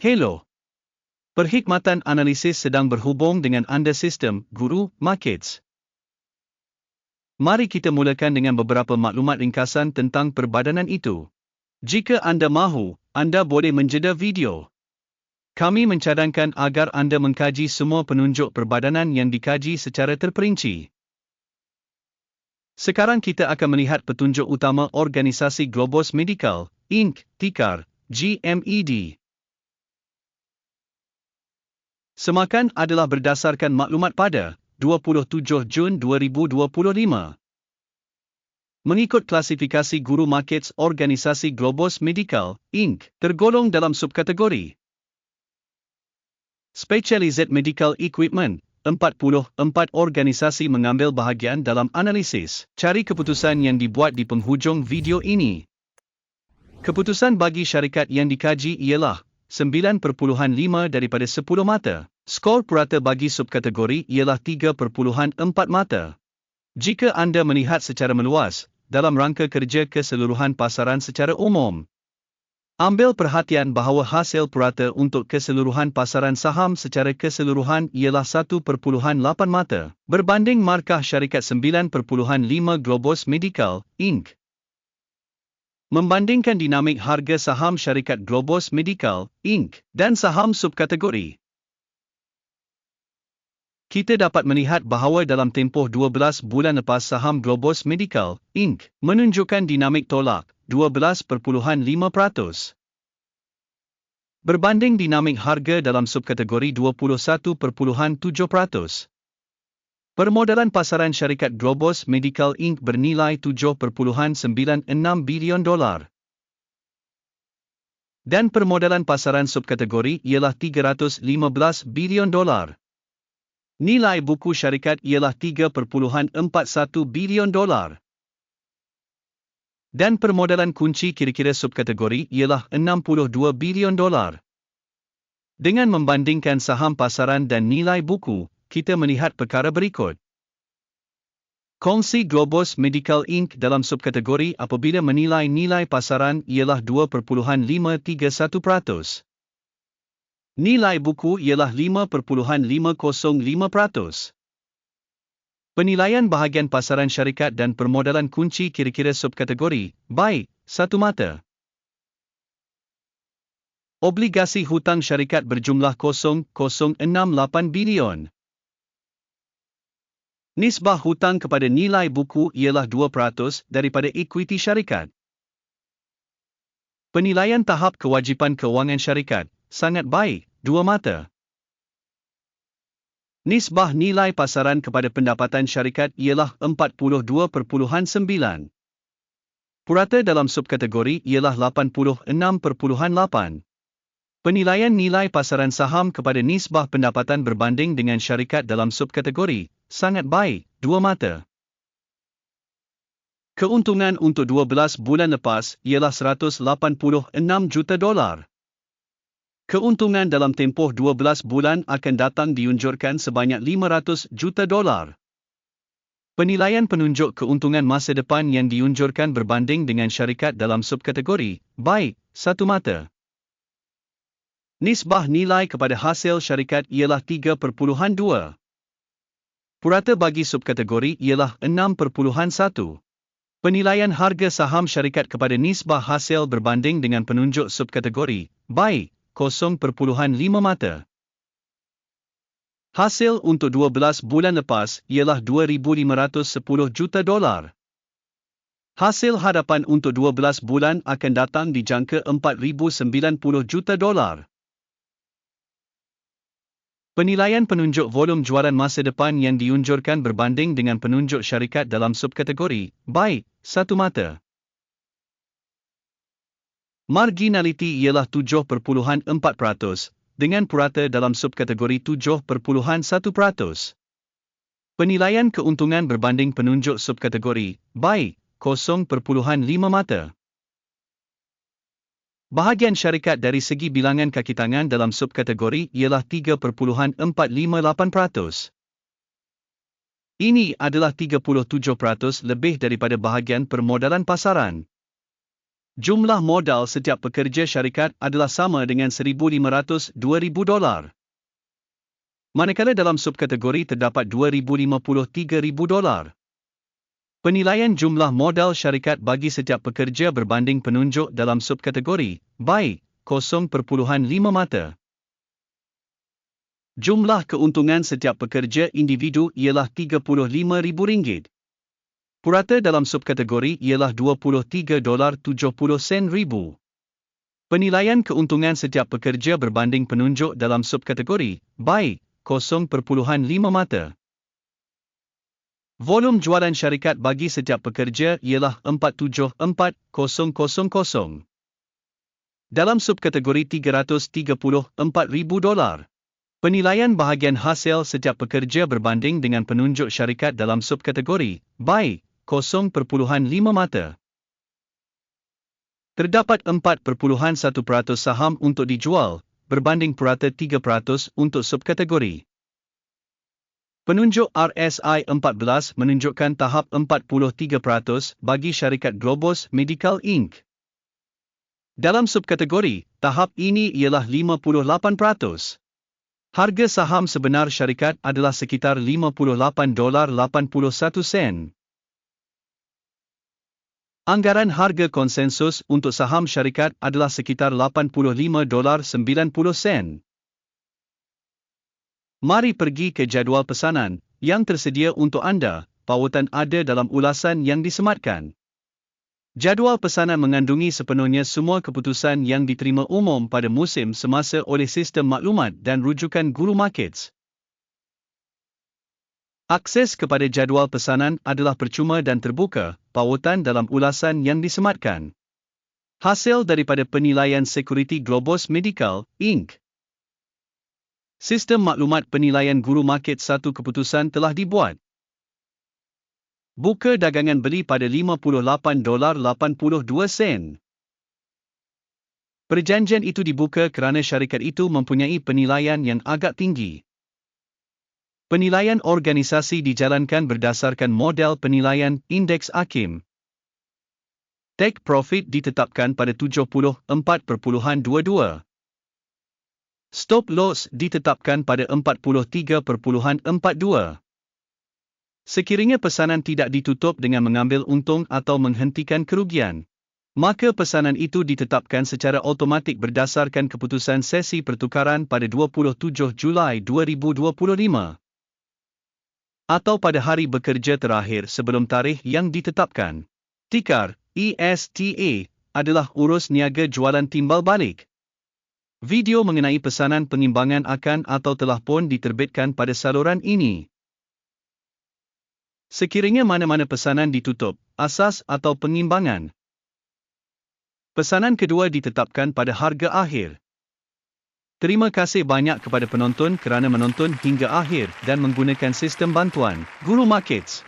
Hello. Perkhidmatan analisis sedang berhubung dengan anda sistem Guru Markets. Mari kita mulakan dengan beberapa maklumat ringkasan tentang perbadanan itu. Jika anda mahu, anda boleh menjeda video. Kami mencadangkan agar anda mengkaji semua penunjuk perbadanan yang dikaji secara terperinci. Sekarang kita akan melihat petunjuk utama organisasi Globus Medical, Inc., tikar, GMED. Semakan adalah berdasarkan maklumat pada 27 Jun 2025. Mengikut klasifikasi Guru Markets Organisasi Globus Medical, Inc., tergolong dalam subkategori Specialized Medical Equipment, 44 organisasi mengambil bahagian dalam analisis, cari keputusan yang dibuat di penghujung video ini. Keputusan bagi syarikat yang dikaji ialah 9.5 daripada 10 mata. Skor purata bagi subkategori ialah 3.4 mata. Jika anda melihat secara meluas, dalam rangka kerja keseluruhan pasaran secara umum, Ambil perhatian bahawa hasil purata untuk keseluruhan pasaran saham secara keseluruhan ialah 1.8 mata, berbanding markah syarikat 9.5 Globus Medical, Inc. Membandingkan dinamik harga saham syarikat Globus Medical, Inc. dan saham subkategori. Kita dapat melihat bahawa dalam tempoh 12 bulan lepas saham Globus Medical, Inc. menunjukkan dinamik tolak, 12.5%. Berbanding dinamik harga dalam subkategori 21.7%. Permodalan pasaran syarikat Globus Medical Inc. bernilai 7.96 bilion dolar. Dan permodalan pasaran subkategori ialah 315 bilion dolar. Nilai buku syarikat ialah 3.41 bilion dolar dan permodalan kunci kira-kira subkategori ialah 62 bilion dolar. Dengan membandingkan saham pasaran dan nilai buku, kita melihat perkara berikut. Kongsi Globus Medical Inc. dalam subkategori apabila menilai nilai pasaran ialah 2.531%. Nilai buku ialah 5.505%. Penilaian bahagian pasaran syarikat dan permodalan kunci kira-kira subkategori, baik, satu mata. Obligasi hutang syarikat berjumlah 0.068 bilion. Nisbah hutang kepada nilai buku ialah 2% daripada ekuiti syarikat. Penilaian tahap kewajipan kewangan syarikat, sangat baik, dua mata. Nisbah nilai pasaran kepada pendapatan syarikat ialah 42.9. Purata dalam subkategori ialah 86.8. Penilaian nilai pasaran saham kepada nisbah pendapatan berbanding dengan syarikat dalam subkategori, sangat baik, dua mata. Keuntungan untuk 12 bulan lepas ialah 186 juta dolar. Keuntungan dalam tempoh 12 bulan akan datang diunjurkan sebanyak 500 juta dolar. Penilaian penunjuk keuntungan masa depan yang diunjurkan berbanding dengan syarikat dalam subkategori, baik, satu mata. Nisbah nilai kepada hasil syarikat ialah 3.2. Purata bagi subkategori ialah 6.1. Penilaian harga saham syarikat kepada nisbah hasil berbanding dengan penunjuk subkategori, baik, 0.5 mata. Hasil untuk 12 bulan lepas ialah 2,510 juta dolar. Hasil hadapan untuk 12 bulan akan datang di jangka 4,090 juta dolar. Penilaian penunjuk volum jualan masa depan yang diunjurkan berbanding dengan penunjuk syarikat dalam subkategori, baik, satu mata. Marginality ialah 7.4% dengan purata dalam subkategori 7.1%. Penilaian keuntungan berbanding penunjuk subkategori, baik, 0.5 mata. Bahagian syarikat dari segi bilangan kaki tangan dalam subkategori ialah 3.458%. Ini adalah 37% lebih daripada bahagian permodalan pasaran. Jumlah modal setiap pekerja syarikat adalah sama dengan 1,500-2,000 dolar. Manakala dalam subkategori terdapat 2,050-3,000 dolar. Penilaian jumlah modal syarikat bagi setiap pekerja berbanding penunjuk dalam subkategori, baik, 0.5 mata. Jumlah keuntungan setiap pekerja individu ialah RM35,000. Purata dalam subkategori ialah 23 dolar 70 sen ribu. Penilaian keuntungan setiap pekerja berbanding penunjuk dalam subkategori, baik, 0.5 mata. Volum jualan syarikat bagi setiap pekerja ialah 474000. Dalam subkategori 334,000 dolar. Penilaian bahagian hasil setiap pekerja berbanding dengan penunjuk syarikat dalam subkategori, baik, 0.5 mata. Terdapat 4.1% saham untuk dijual, berbanding purata 3% untuk subkategori. Penunjuk RSI 14 menunjukkan tahap 43% bagi syarikat Globus Medical Inc. Dalam subkategori, tahap ini ialah 58%. Harga saham sebenar syarikat adalah sekitar 58 dolar 81 sen. Anggaran harga konsensus untuk saham syarikat adalah sekitar 85 dolar 90 sen. Mari pergi ke jadual pesanan yang tersedia untuk anda. Pautan ada dalam ulasan yang disematkan. Jadual pesanan mengandungi sepenuhnya semua keputusan yang diterima umum pada musim semasa oleh sistem maklumat dan rujukan Guru Markets. Akses kepada jadual pesanan adalah percuma dan terbuka, pautan dalam ulasan yang disematkan. Hasil daripada penilaian Security Globus Medical, Inc. Sistem maklumat penilaian guru market satu keputusan telah dibuat. Buka dagangan beli pada 58 dolar 82 sen. Perjanjian itu dibuka kerana syarikat itu mempunyai penilaian yang agak tinggi. Penilaian organisasi dijalankan berdasarkan model penilaian Indeks Akim. Take profit ditetapkan pada 74.22. Stop loss ditetapkan pada 43.42. Sekiranya pesanan tidak ditutup dengan mengambil untung atau menghentikan kerugian, maka pesanan itu ditetapkan secara automatik berdasarkan keputusan sesi pertukaran pada 27 Julai 2025 atau pada hari bekerja terakhir sebelum tarikh yang ditetapkan. Tikar, ESTA, adalah urus niaga jualan timbal balik. Video mengenai pesanan pengimbangan akan atau telah pun diterbitkan pada saluran ini. Sekiranya mana-mana pesanan ditutup, asas atau pengimbangan. Pesanan kedua ditetapkan pada harga akhir. Terima kasih banyak kepada penonton kerana menonton hingga akhir dan menggunakan sistem bantuan Guru Markets.